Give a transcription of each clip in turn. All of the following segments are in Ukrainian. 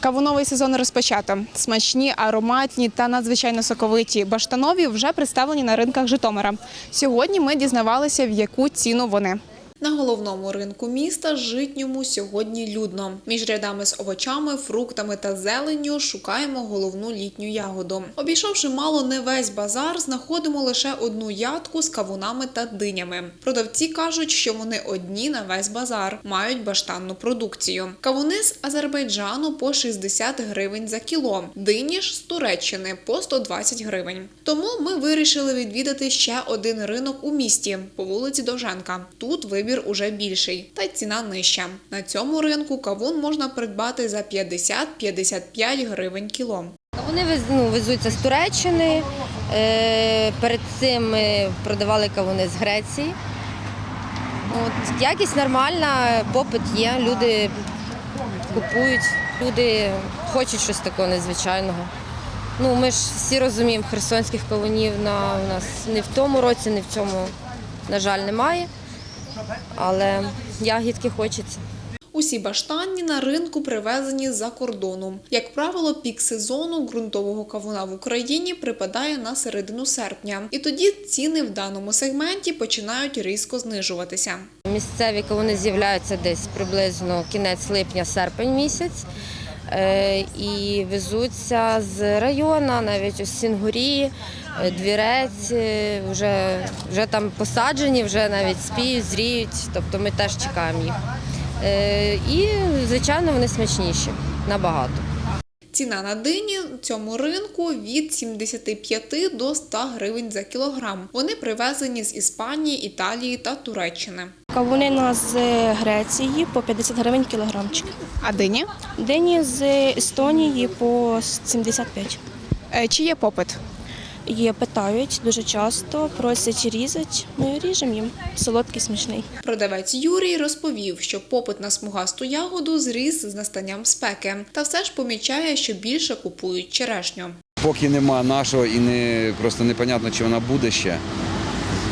Кавуновий сезон розпочато. Смачні, ароматні та надзвичайно соковиті баштанові вже представлені на ринках Житомира. Сьогодні ми дізнавалися, в яку ціну вони. На головному ринку міста житньому сьогодні людно. Між рядами з овочами, фруктами та зеленню шукаємо головну літню ягоду. Обійшовши мало не весь базар, знаходимо лише одну ядку з кавунами та динями. Продавці кажуть, що вони одні на весь базар, мають баштанну продукцію. Кавуни з Азербайджану по 60 гривень за кіло, дині ж з Туреччини по 120 гривень. Тому ми вирішили відвідати ще один ринок у місті по вулиці Довженка. Тут вибір уже більший, та ціна нижча. На цьому ринку кавун можна придбати за 50-55 гривень кіло. Вони ну, везуться з Туреччини. Е, перед цим ми продавали кавуни з Греції. От, якість нормальна, попит є, люди купують, люди хочуть щось такого незвичайного. Ну, ми ж всі розуміємо, херсонських кавунів на, у нас не в тому році, не в цьому, на жаль, немає. Але ягідки хочеться. Усі баштанні на ринку привезені з-за кордону. Як правило, пік сезону ґрунтового кавуна в Україні припадає на середину серпня, і тоді ціни в даному сегменті починають різко знижуватися. Місцеві кавуни з'являються десь приблизно кінець липня, серпень місяць. Е, І везуться з району, навіть ось Сінгурі, е, Двірець, е, вже, вже там посаджені, вже навіть спіють, зріють, тобто ми теж чекаємо їх. І, звичайно, вони смачніші набагато. Ціна на дині на цьому ринку від 75 до 100 гривень за кілограм. Вони привезені з Іспанії, Італії та Туреччини. Кавуни у нас з Греції по 50 гривень кілограмчик. А дині? Дині з Естонії по 75. Е, Чи є попит? Є, питають дуже часто, просять різати. Ми ріжемо їм. Солодкий, смачний. Продавець Юрій розповів, що попит на смугасту ягоду зріс з настанням спеки, та все ж помічає, що більше купують черешню. Поки нема нашого і не просто непонятно, чи вона буде ще.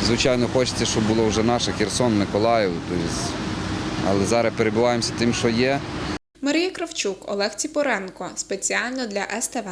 Звичайно, хочеться, щоб було вже наше Херсон, Миколаїв. Але зараз перебуваємося тим, що є. Марія Кравчук, Олег Ціпоренко спеціально для СТВ.